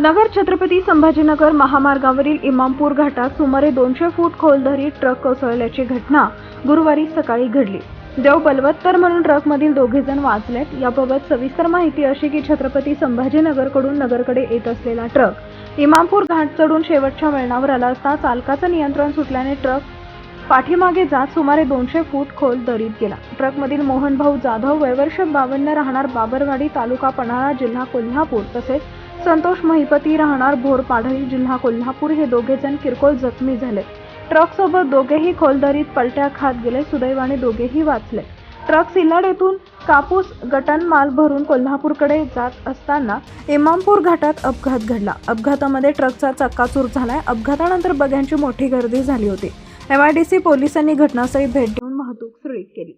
नगर छत्रपती संभाजीनगर महामार्गावरील इमामपूर घाटात सुमारे दोनशे फूट खोल दरीत ट्रक कोसळल्याची घटना गुरुवारी सकाळी घडली. देव बलवत्तर म्हणून ट्रकमधील दोघे जण वाचलेत. याबाबत सविस्तर माहिती अशी की छत्रपती संभाजीनगरकडून नगरकडे येत असलेला ट्रक इमामपूर घाट चढून शेवटच्या वळणावर आला असता चालकाचं नियंत्रण सुटल्याने ट्रक पाठीमागे जात सुमारे दोनशे फूट खोल दरीत गेला. ट्रकमधील मोहनभाऊ जाधव वयवर्ष बावन्न राहणार बाबरवाडी तालुका पन्हाळा जिल्हा कोल्हापूर तसेच संतोष महिपती राहणार भोर पाढळी जिल्हा कोल्हापूर. हे दोघे जण किरकोळ जखमी झाले. ट्रकसोबत दोघेही खोलदारीत पलट्या खात गेले. सुदैवाने दोघेही वाचले. ट्रक सिल्लाड येथून कापूस गटन माल भरून कोल्हापूरकडे जात असताना इमामपूर घाटात अपघात घडला. अपघातामध्ये ट्रकचा चक्काचूर झालाय. अपघातानंतर बघ्यांची मोठी गर्दी झाली होती. एमआयडीसी पोलिसांनी घटनास्थळी भेट देऊन वाहतूक सुरळीत केली.